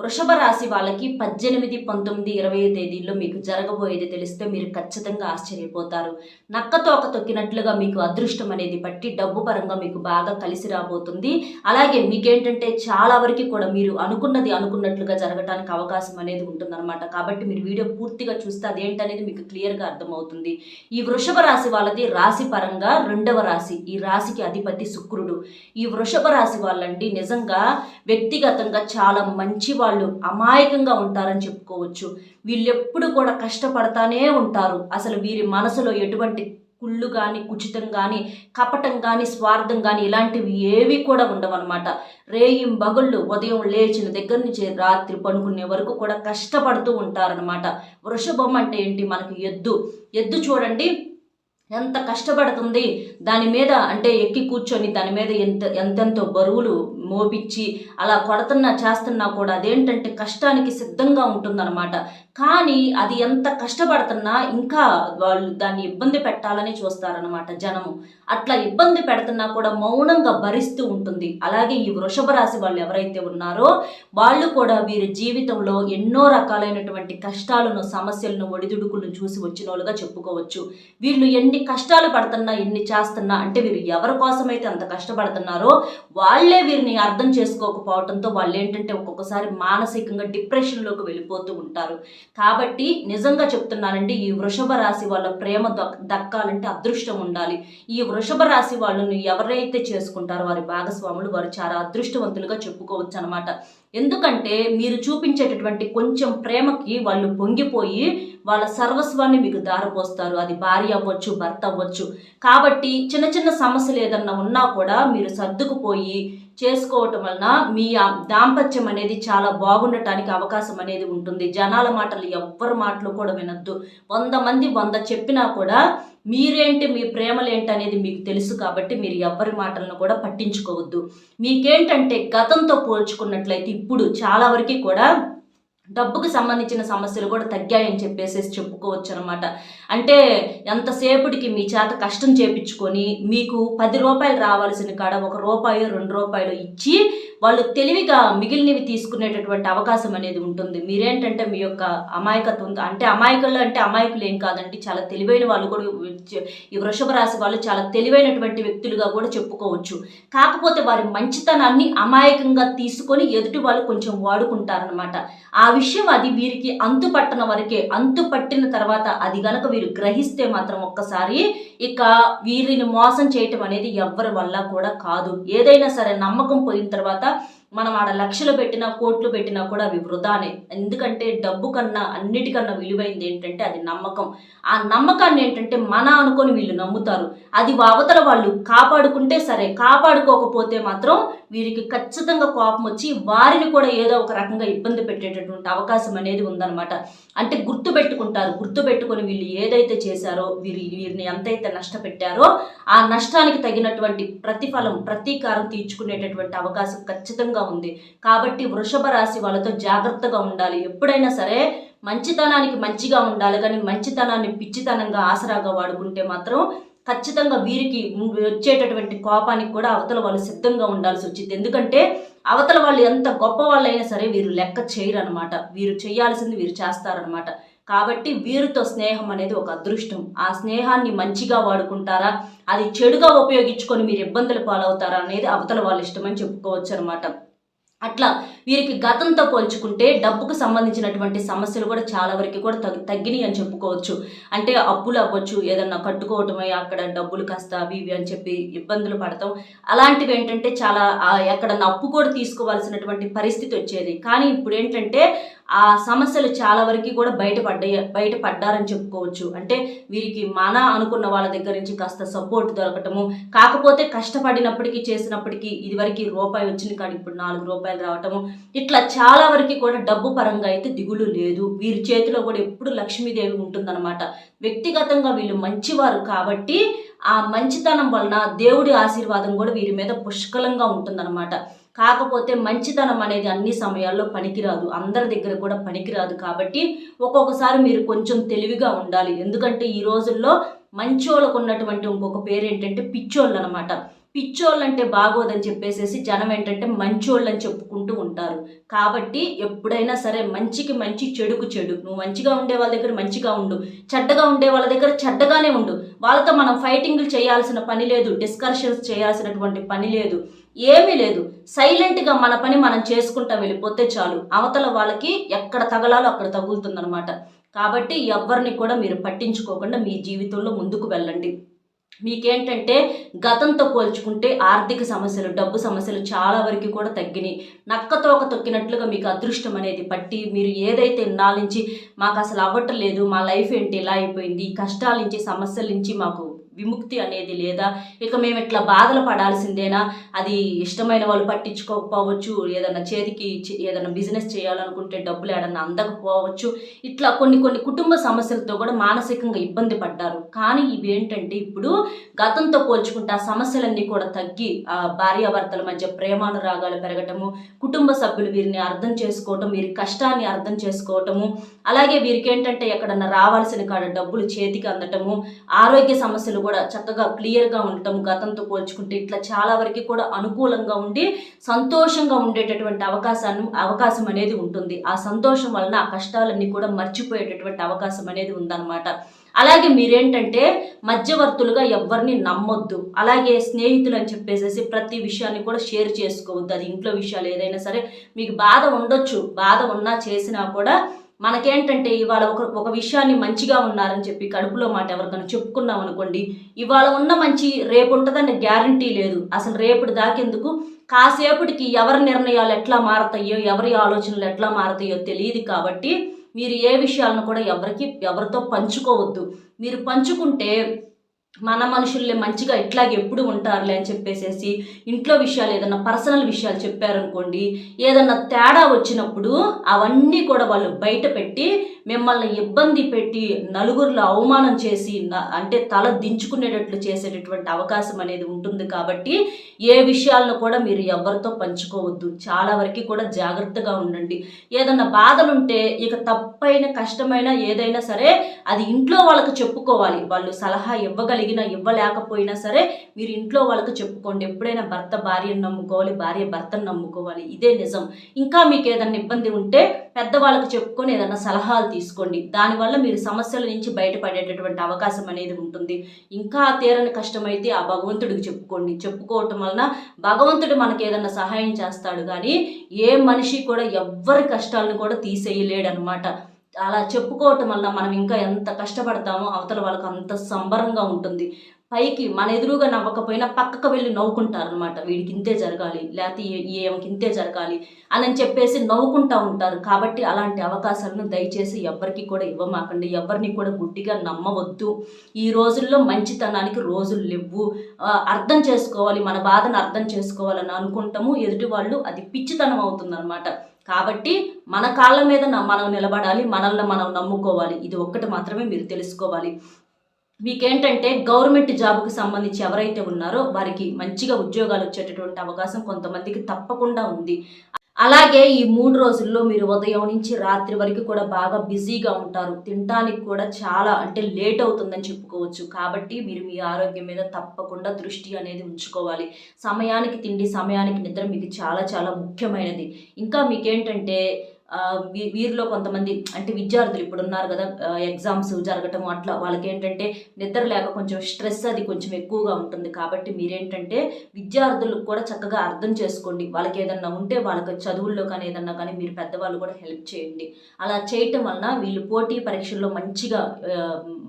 వృషభ రాశి వాళ్ళకి పద్దెనిమిది పంతొమ్మిది ఇరవై తేదీల్లో మీకు జరగబోయేది తెలిస్తే మీరు ఖచ్చితంగా ఆశ్చర్యపోతారు నక్క తోక తొక్కినట్లుగా మీకు అదృష్టం అనేది పట్టి డబ్బు పరంగా మీకు బాగా కలిసి రాబోతుంది అలాగే మీకేంటంటే చాలా వరకు కూడా మీరు అనుకున్నది అనుకున్నట్లుగా జరగడానికి అవకాశం అనేది ఉంటుందన్నమాట కాబట్టి మీరు వీడియో పూర్తిగా చూస్తే అదేంటనేది మీకు క్లియర్గా అర్థమవుతుంది ఈ వృషభ రాశి వాళ్ళది రాశి పరంగా రెండవ రాశి ఈ రాశికి అధిపతి శుక్రుడు ఈ వృషభ రాశి వాళ్ళండి నిజంగా వ్యక్తిగతంగా చాలా మంచి వాళ్ళు అమాయకంగా ఉంటారని చెప్పుకోవచ్చు ఎప్పుడు కూడా కష్టపడతానే ఉంటారు అసలు వీరి మనసులో ఎటువంటి కుళ్ళు కానీ కుచితం కానీ కపటం కానీ స్వార్థం కానీ ఇలాంటివి ఏవి కూడా ఉండవన్నమాట రేయిం బగుళ్ళు ఉదయం లేచిన దగ్గర నుంచి రాత్రి పనుకునే వరకు కూడా కష్టపడుతూ ఉంటారనమాట వృషభం అంటే ఏంటి మనకి ఎద్దు ఎద్దు చూడండి ఎంత కష్టపడుతుంది దాని మీద అంటే ఎక్కి కూర్చొని దాని మీద ఎంత ఎంతెంతో బరువులు మోపిచ్చి అలా కొడుతున్నా చేస్తున్నా కూడా అదేంటంటే కష్టానికి సిద్ధంగా ఉంటుందన్నమాట కానీ అది ఎంత కష్టపడుతున్నా ఇంకా వాళ్ళు దాన్ని ఇబ్బంది పెట్టాలని చూస్తారనమాట జనము అట్లా ఇబ్బంది పెడుతున్నా కూడా మౌనంగా భరిస్తూ ఉంటుంది అలాగే ఈ వృషభ రాశి వాళ్ళు ఎవరైతే ఉన్నారో వాళ్ళు కూడా వీరి జీవితంలో ఎన్నో రకాలైనటువంటి కష్టాలను సమస్యలను ఒడిదుడుకులను చూసి వచ్చిన వాళ్ళుగా చెప్పుకోవచ్చు వీళ్ళు ఎన్ని కష్టాలు పడుతున్నా ఎన్ని చేస్తున్నా అంటే వీరు ఎవరి కోసమైతే అంత కష్టపడుతున్నారో వాళ్లే వీరిని అర్థం చేసుకోకపోవడంతో వాళ్ళు ఏంటంటే ఒక్కొక్కసారి మానసికంగా డిప్రెషన్లోకి వెళ్ళిపోతూ ఉంటారు కాబట్టి నిజంగా చెప్తున్నానండి ఈ వృషభ రాశి వాళ్ళ ప్రేమ దక్కాలంటే అదృష్టం ఉండాలి ఈ వృషభ రాశి వాళ్ళను ఎవరైతే చేసుకుంటారో వారి భాగస్వాములు వారు చాలా అదృష్టవంతులుగా చెప్పుకోవచ్చు అనమాట ఎందుకంటే మీరు చూపించేటటువంటి కొంచెం ప్రేమకి వాళ్ళు పొంగిపోయి వాళ్ళ సర్వస్వాన్ని మీకు దారిపోస్తారు అది భార్య అవ్వచ్చు భర్త అవ్వచ్చు కాబట్టి చిన్న చిన్న సమస్యలు ఏదన్నా ఉన్నా కూడా మీరు సర్దుకుపోయి చేసుకోవటం వలన మీ దాంపత్యం అనేది చాలా బాగుండటానికి అవకాశం అనేది ఉంటుంది జనాల మాటలు ఎవ్వరి మాటలు కూడా వినొద్దు వంద మంది వంద చెప్పినా కూడా మీరేంటి మీ ప్రేమలేంటి అనేది మీకు తెలుసు కాబట్టి మీరు ఎవ్వరి మాటలను కూడా పట్టించుకోవద్దు మీకేంటంటే గతంతో పోల్చుకున్నట్లయితే ఇప్పుడు చాలా వరకు కూడా డబ్బుకు సంబంధించిన సమస్యలు కూడా తగ్గాయని చెప్పేసి చెప్పుకోవచ్చు అనమాట అంటే ఎంతసేపటికి మీ చేత కష్టం చేపించుకొని మీకు పది రూపాయలు రావాల్సిన కాడ ఒక రూపాయి రెండు రూపాయలు ఇచ్చి వాళ్ళు తెలివిగా మిగిలినవి తీసుకునేటటువంటి అవకాశం అనేది ఉంటుంది మీరేంటంటే మీ యొక్క అమాయకత్వం అంటే అమాయకులు అంటే అమాయకులు ఏం కాదండి చాలా తెలివైన వాళ్ళు కూడా ఈ వృషభ రాశి వాళ్ళు చాలా తెలివైనటువంటి వ్యక్తులుగా కూడా చెప్పుకోవచ్చు కాకపోతే వారి మంచితనాన్ని అమాయకంగా తీసుకొని ఎదుటి వాళ్ళు కొంచెం వాడుకుంటారనమాట ఆ విషయం అది వీరికి అంతు పట్టన వరకే అంతు పట్టిన తర్వాత అది గనక వీరు గ్రహిస్తే మాత్రం ఒక్కసారి ఇక వీరిని మోసం చేయటం అనేది ఎవరి వల్ల కూడా కాదు ఏదైనా సరే నమ్మకం పోయిన తర్వాత semana మనం ఆడ లక్షలు పెట్టినా కోట్లు పెట్టినా కూడా అవి వృధానే ఎందుకంటే డబ్బు కన్నా అన్నిటికన్నా విలువైంది ఏంటంటే అది నమ్మకం ఆ నమ్మకాన్ని ఏంటంటే మన అనుకొని వీళ్ళు నమ్ముతారు అది అవతల వాళ్ళు కాపాడుకుంటే సరే కాపాడుకోకపోతే మాత్రం వీరికి ఖచ్చితంగా కోపం వచ్చి వారిని కూడా ఏదో ఒక రకంగా ఇబ్బంది పెట్టేటటువంటి అవకాశం అనేది ఉందన్నమాట అంటే గుర్తు పెట్టుకుంటారు గుర్తు వీళ్ళు ఏదైతే చేశారో వీరి వీరిని ఎంతైతే నష్టపెట్టారో ఆ నష్టానికి తగినటువంటి ప్రతిఫలం ప్రతీకారం తీర్చుకునేటటువంటి అవకాశం ఖచ్చితంగా ఎక్కువగా ఉంది కాబట్టి వృషభ రాశి వాళ్ళతో జాగ్రత్తగా ఉండాలి ఎప్పుడైనా సరే మంచితనానికి మంచిగా ఉండాలి కానీ మంచితనాన్ని పిచ్చితనంగా ఆసరాగా వాడుకుంటే మాత్రం ఖచ్చితంగా వీరికి వచ్చేటటువంటి కోపానికి కూడా అవతల వాళ్ళు సిద్ధంగా ఉండాల్సి వచ్చింది ఎందుకంటే అవతల వాళ్ళు ఎంత గొప్ప వాళ్ళైనా సరే వీరు లెక్క చేయరనమాట వీరు చేయాల్సింది వీరు చేస్తారనమాట కాబట్టి వీరితో స్నేహం అనేది ఒక అదృష్టం ఆ స్నేహాన్ని మంచిగా వాడుకుంటారా అది చెడుగా ఉపయోగించుకొని మీరు ఇబ్బందులు పాలవుతారా అనేది అవతల వాళ్ళు ఇష్టమని చెప్పుకోవచ్చు అనమాట అట్లా వీరికి గతంతో పోల్చుకుంటే డబ్బుకు సంబంధించినటువంటి సమస్యలు కూడా చాలా వరకు కూడా తగ్గి తగ్గినాయి అని చెప్పుకోవచ్చు అంటే అప్పులు అవ్వచ్చు ఏదన్నా కట్టుకోవటమే అక్కడ డబ్బులు కాస్త అవి ఇవి అని చెప్పి ఇబ్బందులు పడతాం అలాంటివి ఏంటంటే చాలా ఎక్కడన్నా అప్పు కూడా తీసుకోవాల్సినటువంటి పరిస్థితి వచ్చేది కానీ ఇప్పుడు ఏంటంటే ఆ సమస్యలు చాలా వరకు కూడా బయటపడ్డాయి బయటపడ్డారని చెప్పుకోవచ్చు అంటే వీరికి మన అనుకున్న వాళ్ళ దగ్గర నుంచి కాస్త సపోర్ట్ దొరకటము కాకపోతే కష్టపడినప్పటికీ చేసినప్పటికీ ఇదివరకు రూపాయి వచ్చింది కానీ ఇప్పుడు నాలుగు రూపాయలు రావటము ఇట్లా చాలా వరకు కూడా డబ్బు పరంగా అయితే దిగులు లేదు వీరి చేతిలో కూడా ఎప్పుడు లక్ష్మీదేవి ఉంటుందన్నమాట వ్యక్తిగతంగా వీళ్ళు మంచివారు కాబట్టి ఆ మంచితనం వలన దేవుడి ఆశీర్వాదం కూడా వీరి మీద పుష్కలంగా ఉంటుందన్నమాట కాకపోతే మంచితనం అనేది అన్ని సమయాల్లో పనికిరాదు అందరి దగ్గర కూడా పనికిరాదు కాబట్టి ఒక్కొక్కసారి మీరు కొంచెం తెలివిగా ఉండాలి ఎందుకంటే ఈ రోజుల్లో మంచోళ్ళకు ఉన్నటువంటి ఇంకొక పేరు ఏంటంటే పిచ్చోళ్ళు అనమాట పిచ్చోళ్ళంటే బాగోదని చెప్పేసేసి జనం ఏంటంటే మంచోళ్ళని చెప్పుకుంటూ ఉంటారు కాబట్టి ఎప్పుడైనా సరే మంచికి మంచి చెడుకు చెడు నువ్వు మంచిగా ఉండే వాళ్ళ దగ్గర మంచిగా ఉండు చెడ్డగా ఉండే వాళ్ళ దగ్గర చెడ్డగానే ఉండు వాళ్ళతో మనం ఫైటింగ్లు చేయాల్సిన పని లేదు డిస్కషన్స్ చేయాల్సినటువంటి పని లేదు ఏమీ లేదు సైలెంట్గా మన పని మనం చేసుకుంటా వెళ్ళిపోతే చాలు అవతల వాళ్ళకి ఎక్కడ తగలాలో అక్కడ తగులుతుందనమాట కాబట్టి ఎవరిని కూడా మీరు పట్టించుకోకుండా మీ జీవితంలో ముందుకు వెళ్ళండి మీకేంటంటే గతంతో పోల్చుకుంటే ఆర్థిక సమస్యలు డబ్బు సమస్యలు చాలా వరకు కూడా తగ్గినాయి నక్కతోక తొక్కినట్లుగా మీకు అదృష్టం అనేది పట్టి మీరు ఏదైతే ఇన్నాళ్ళ నుంచి మాకు అసలు అవ్వటం లేదు మా లైఫ్ ఏంటి ఇలా అయిపోయింది కష్టాల నుంచి సమస్యల నుంచి మాకు విముక్తి అనేది లేదా ఇక మేము ఇట్లా బాధలు పడాల్సిందేనా అది ఇష్టమైన వాళ్ళు పట్టించుకోకపోవచ్చు ఏదైనా చేతికి ఏదైనా బిజినెస్ చేయాలనుకుంటే డబ్బులు ఏదైనా అందకపోవచ్చు ఇట్లా కొన్ని కొన్ని కుటుంబ సమస్యలతో కూడా మానసికంగా ఇబ్బంది పడ్డారు కానీ ఇవేంటంటే ఇప్పుడు గతంతో పోల్చుకుంటే ఆ సమస్యలన్నీ కూడా తగ్గి భార్యాభర్తల మధ్య ప్రేమానురాగాలు పెరగటము కుటుంబ సభ్యులు వీరిని అర్థం చేసుకోవటం వీరి కష్టాన్ని అర్థం చేసుకోవటము అలాగే వీరికి ఏంటంటే ఎక్కడన్నా రావాల్సిన కాడ డబ్బులు చేతికి అందటము ఆరోగ్య సమస్యలు కూడా చక్కగా క్లియర్గా ఉండటం గతంతో పోల్చుకుంటే ఇట్లా చాలా వరకు కూడా అనుకూలంగా ఉండి సంతోషంగా ఉండేటటువంటి అవకాశాన్ని అవకాశం అనేది ఉంటుంది ఆ సంతోషం వలన ఆ కష్టాలన్నీ కూడా మర్చిపోయేటటువంటి అవకాశం అనేది ఉందన్నమాట అలాగే మీరేంటంటే మధ్యవర్తులుగా ఎవరిని నమ్మొద్దు అలాగే స్నేహితులు అని చెప్పేసేసి ప్రతి విషయాన్ని కూడా షేర్ చేసుకోవద్దు అది ఇంట్లో విషయాలు ఏదైనా సరే మీకు బాధ ఉండొచ్చు బాధ ఉన్నా చేసినా కూడా మనకేంటంటే ఇవాళ ఒక ఒక విషయాన్ని మంచిగా ఉన్నారని చెప్పి కడుపులో మాట ఎవరికైనా చెప్పుకున్నాం అనుకోండి ఇవాళ ఉన్న మంచి రేపు ఉంటుందన్న గ్యారంటీ లేదు అసలు రేపటి దాకెందుకు కాసేపటికి ఎవరి నిర్ణయాలు ఎట్లా మారతాయో ఎవరి ఆలోచనలు ఎట్లా మారతాయో తెలియదు కాబట్టి మీరు ఏ విషయాలను కూడా ఎవరికి ఎవరితో పంచుకోవద్దు మీరు పంచుకుంటే మన మనుషుల్లే మంచిగా ఇట్లాగే ఎప్పుడు ఉంటారులే అని చెప్పేసేసి ఇంట్లో విషయాలు ఏదన్నా పర్సనల్ విషయాలు చెప్పారనుకోండి ఏదన్నా తేడా వచ్చినప్పుడు అవన్నీ కూడా వాళ్ళు బయట పెట్టి మిమ్మల్ని ఇబ్బంది పెట్టి నలుగురిలో అవమానం చేసి అంటే తల దించుకునేటట్లు చేసేటటువంటి అవకాశం అనేది ఉంటుంది కాబట్టి ఏ విషయాలను కూడా మీరు ఎవరితో పంచుకోవద్దు చాలా వరకు కూడా జాగ్రత్తగా ఉండండి ఏదన్నా బాధలుంటే ఇక తప్పైన కష్టమైన ఏదైనా సరే అది ఇంట్లో వాళ్ళకి చెప్పుకోవాలి వాళ్ళు సలహా ఇవ్వగలిగి కలిగినా ఇవ్వలేకపోయినా సరే మీరు ఇంట్లో వాళ్ళకి చెప్పుకోండి ఎప్పుడైనా భర్త భార్యను నమ్ముకోవాలి భార్య భర్తను నమ్ముకోవాలి ఇదే నిజం ఇంకా మీకు ఏదైనా ఇబ్బంది ఉంటే పెద్దవాళ్ళకి చెప్పుకొని ఏదైనా సలహాలు తీసుకోండి దానివల్ల మీరు సమస్యల నుంచి బయటపడేటటువంటి అవకాశం అనేది ఉంటుంది ఇంకా తీరని కష్టమైతే ఆ భగవంతుడికి చెప్పుకోండి చెప్పుకోవటం వలన భగవంతుడు మనకి ఏదైనా సహాయం చేస్తాడు కానీ ఏ మనిషి కూడా ఎవ్వరి కష్టాలను కూడా తీసేయలేడు అనమాట అలా చెప్పుకోవటం వల్ల మనం ఇంకా ఎంత కష్టపడతామో అవతల వాళ్ళకు అంత సంబరంగా ఉంటుంది పైకి మన ఎదురుగా నవ్వకపోయినా పక్కకు వెళ్ళి నవ్వుకుంటారు అనమాట వీడికి ఇంతే జరగాలి లేకపోతే ఏమకి ఇంతే జరగాలి అని చెప్పేసి నవ్వుకుంటా ఉంటారు కాబట్టి అలాంటి అవకాశాలను దయచేసి ఎవ్వరికి కూడా ఇవ్వమాకండి ఎవరిని కూడా గుడ్డిగా నమ్మవద్దు ఈ రోజుల్లో మంచితనానికి రోజులు లేవు అర్థం చేసుకోవాలి మన బాధను అర్థం చేసుకోవాలని అనుకుంటాము ఎదుటి వాళ్ళు అది పిచ్చితనం అవుతుందన్నమాట కాబట్టి మన కాళ్ళ మీద మనం నిలబడాలి మనల్ని మనం నమ్ముకోవాలి ఇది ఒక్కటి మాత్రమే మీరు తెలుసుకోవాలి మీకేంటంటే గవర్నమెంట్ జాబ్కి సంబంధించి ఎవరైతే ఉన్నారో వారికి మంచిగా ఉద్యోగాలు వచ్చేటటువంటి అవకాశం కొంతమందికి తప్పకుండా ఉంది అలాగే ఈ మూడు రోజుల్లో మీరు ఉదయం నుంచి రాత్రి వరకు కూడా బాగా బిజీగా ఉంటారు తినడానికి కూడా చాలా అంటే లేట్ అవుతుందని చెప్పుకోవచ్చు కాబట్టి మీరు మీ ఆరోగ్యం మీద తప్పకుండా దృష్టి అనేది ఉంచుకోవాలి సమయానికి తిండి సమయానికి నిద్ర మీకు చాలా చాలా ముఖ్యమైనది ఇంకా మీకేంటంటే వీరిలో కొంతమంది అంటే విద్యార్థులు ఇప్పుడు ఉన్నారు కదా ఎగ్జామ్స్ జరగటం అట్లా వాళ్ళకి ఏంటంటే నిద్ర లేక కొంచెం స్ట్రెస్ అది కొంచెం ఎక్కువగా ఉంటుంది కాబట్టి మీరేంటంటే విద్యార్థులకు కూడా చక్కగా అర్థం చేసుకోండి వాళ్ళకి ఏదన్నా ఉంటే వాళ్ళకి చదువుల్లో కానీ ఏదన్నా కానీ మీరు పెద్దవాళ్ళు కూడా హెల్ప్ చేయండి అలా చేయటం వలన వీళ్ళు పోటీ పరీక్షల్లో మంచిగా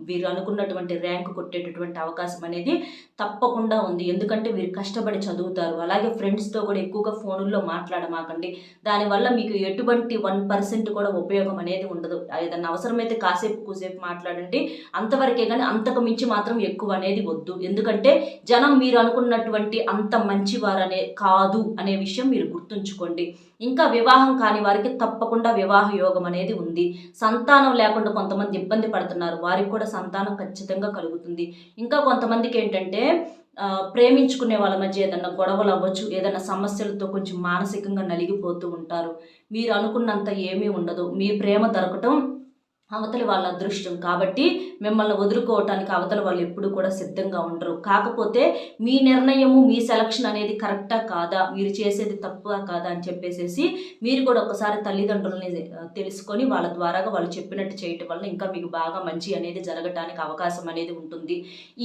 వీరు అనుకున్నటువంటి ర్యాంక్ కొట్టేటటువంటి అవకాశం అనేది తప్పకుండా ఉంది ఎందుకంటే వీరు కష్టపడి చదువుతారు అలాగే ఫ్రెండ్స్తో కూడా ఎక్కువగా ఫోనుల్లో మాట్లాడమాకండి దానివల్ల మీకు ఎటువంటి వన్ పర్సెంట్ కూడా ఉపయోగం అనేది ఉండదు ఏదన్నా అవసరమైతే కాసేపు కూసేపు మాట్లాడండి అంతవరకే కానీ అంతకు మించి మాత్రం ఎక్కువ అనేది వద్దు ఎందుకంటే జనం మీరు అనుకున్నటువంటి అంత మంచివారనే కాదు అనే విషయం మీరు గుర్తుంచుకోండి ఇంకా వివాహం కాని వారికి తప్పకుండా వివాహ యోగం అనేది ఉంది సంతానం లేకుండా కొంతమంది ఇబ్బంది పడుతున్నారు వారికి కూడా సంతానం ఖచ్చితంగా కలుగుతుంది ఇంకా కొంతమందికి ఏంటంటే ప్రేమించుకునే వాళ్ళ మధ్య ఏదన్నా గొడవలు అవ్వచ్చు ఏదైనా సమస్యలతో కొంచెం మానసికంగా నలిగిపోతూ ఉంటారు మీరు అనుకున్నంత ఏమీ ఉండదు మీ ప్రేమ దొరకటం అవతలి వాళ్ళ అదృష్టం కాబట్టి మిమ్మల్ని వదులుకోవటానికి అవతల వాళ్ళు ఎప్పుడు కూడా సిద్ధంగా ఉండరు కాకపోతే మీ నిర్ణయము మీ సెలక్షన్ అనేది కరెక్టా కాదా మీరు చేసేది తప్పుగా కాదా అని చెప్పేసేసి మీరు కూడా ఒకసారి తల్లిదండ్రులని తెలుసుకొని వాళ్ళ ద్వారాగా వాళ్ళు చెప్పినట్టు చేయటం వల్ల ఇంకా మీకు బాగా మంచి అనేది జరగటానికి అవకాశం అనేది ఉంటుంది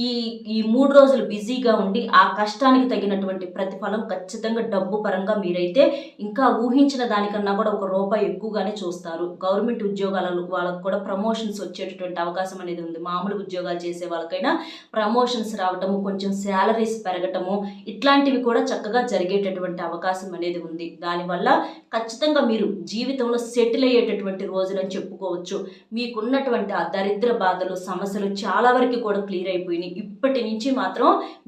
ఈ ఈ మూడు రోజులు బిజీగా ఉండి ఆ కష్టానికి తగినటువంటి ప్రతిఫలం ఖచ్చితంగా డబ్బు పరంగా మీరైతే ఇంకా ఊహించిన దానికన్నా కూడా ఒక రూపాయి ఎక్కువగానే చూస్తారు గవర్నమెంట్ ఉద్యోగాలలో వాళ్ళకు కూడా ద్వారా ప్రమోషన్స్ వచ్చేటటువంటి అవకాశం అనేది ఉంది మామూలు ఉద్యోగాలు చేసే వాళ్ళకైనా ప్రమోషన్స్ రావటము కొంచెం శాలరీస్ పెరగటము ఇట్లాంటివి కూడా చక్కగా జరిగేటటువంటి అవకాశం అనేది ఉంది దానివల్ల ఖచ్చితంగా మీరు జీవితంలో సెటిల్ అయ్యేటటువంటి రోజులని చెప్పుకోవచ్చు మీకున్నటువంటి ఆ దరిద్ర బాధలు సమస్యలు చాలా వరకు కూడా క్లియర్ అయిపోయినాయి ఇప్పటి నుంచి మాత్రం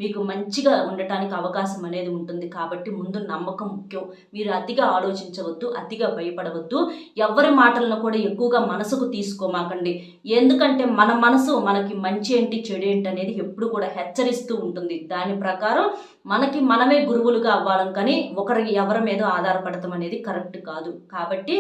మీకు మంచిగా ఉండటానికి అవకాశం అనేది ఉంటుంది కాబట్టి ముందు నమ్మకం ముఖ్యం మీరు అతిగా ఆలోచించవద్దు అతిగా భయపడవద్దు ఎవరి మాటలను కూడా ఎక్కువగా మనసుకు తీసుకో తీసుకోమాకండి ఎందుకంటే మన మనసు మనకి మంచి ఏంటి చెడు ఏంటి అనేది ఎప్పుడు కూడా హెచ్చరిస్తూ ఉంటుంది దాని ప్రకారం మనకి మనమే గురువులుగా అవ్వాలం కానీ ఒకరి ఎవరి మీద ఆధారపడటం అనేది కరెక్ట్ కాదు కాబట్టి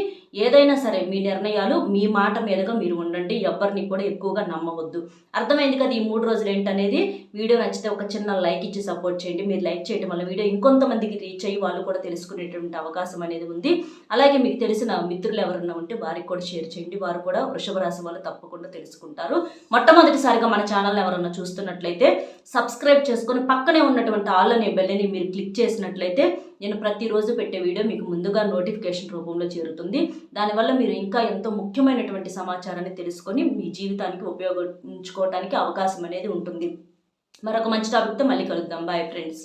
ఏదైనా సరే మీ నిర్ణయాలు మీ మాట మీదుగా మీరు ఉండండి ఎవరిని కూడా ఎక్కువగా నమ్మవద్దు అర్థమైంది కదా ఈ మూడు రోజులు ఏంటనేది వీడియో నచ్చితే ఒక చిన్న లైక్ ఇచ్చి సపోర్ట్ చేయండి మీరు లైక్ చేయడం వల్ల వీడియో ఇంకొంతమందికి రీచ్ అయ్యి వాళ్ళు కూడా తెలుసుకునేటువంటి అవకాశం అనేది ఉంది అలాగే మీకు తెలిసిన మిత్రులు ఎవరన్నా ఉంటే వారికి కూడా షేర్ చేయండి వారు కూడా వృషభ రాశి వాళ్ళు తప్పకుండా తెలుసుకుంటారు మొట్టమొదటిసారిగా మన ఛానల్ ఎవరన్నా చూస్తున్నట్లయితే సబ్స్క్రైబ్ చేసుకుని పక్కనే ఉన్నటువంటి ఆల్ అనే బెల్లని మీరు క్లిక్ చేసినట్లయితే నేను ప్రతిరోజు పెట్టే వీడియో మీకు ముందుగా నోటిఫికేషన్ రూపంలో చేరుతుంది దానివల్ల మీరు ఇంకా ఎంతో ముఖ్యమైనటువంటి సమాచారాన్ని తెలుసుకొని మీ జీవితానికి ఉపయోగించుకోవడానికి అవకాశం అనేది ఉంటుంది మరొక మంచి టాపిక్తో మళ్ళీ కలుద్దాం బాయ్ ఫ్రెండ్స్